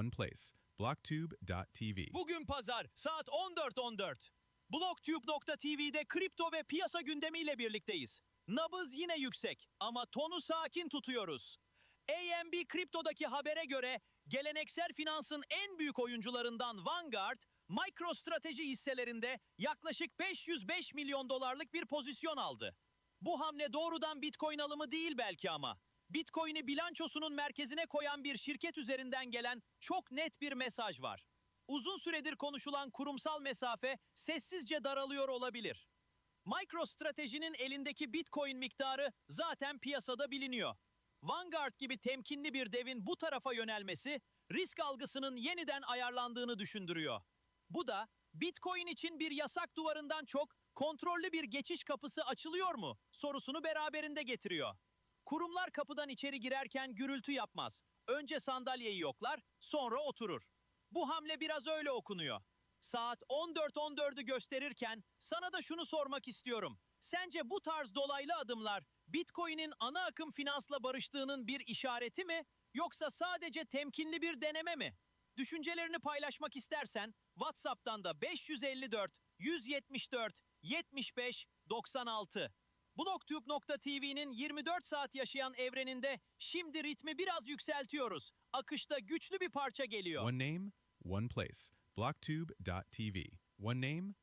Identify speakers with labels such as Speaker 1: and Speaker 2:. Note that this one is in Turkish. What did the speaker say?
Speaker 1: one place. blocktube.tv.
Speaker 2: Bugün pazar saat 14.14. Blocktube.tv'de kripto ve piyasa gündemiyle birlikteyiz. Nabız yine yüksek ama tonu sakin tutuyoruz. AMB kriptodaki habere göre geleneksel finansın en büyük oyuncularından Vanguard, MicroStrateji hisselerinde yaklaşık 505 milyon dolarlık bir pozisyon aldı. Bu hamle doğrudan Bitcoin alımı değil belki ama. Bitcoin'i bilançosunun merkezine koyan bir şirket üzerinden gelen çok net bir mesaj var. Uzun süredir konuşulan kurumsal mesafe sessizce daralıyor olabilir. MicroStrategy'nin elindeki Bitcoin miktarı zaten piyasada biliniyor. Vanguard gibi temkinli bir devin bu tarafa yönelmesi risk algısının yeniden ayarlandığını düşündürüyor. Bu da Bitcoin için bir yasak duvarından çok kontrollü bir geçiş kapısı açılıyor mu sorusunu beraberinde getiriyor. Kurumlar kapıdan içeri girerken gürültü yapmaz. Önce sandalyeyi yoklar, sonra oturur. Bu hamle biraz öyle okunuyor. Saat 14.14'ü gösterirken sana da şunu sormak istiyorum. Sence bu tarz dolaylı adımlar Bitcoin'in ana akım finansla barıştığının bir işareti mi yoksa sadece temkinli bir deneme mi? Düşüncelerini paylaşmak istersen WhatsApp'tan da 554 174 75 96 Blocktube.tv'nin 24 saat yaşayan evreninde şimdi ritmi biraz yükseltiyoruz. Akışta güçlü bir parça geliyor.
Speaker 1: One name, one place. blocktube.tv. One name,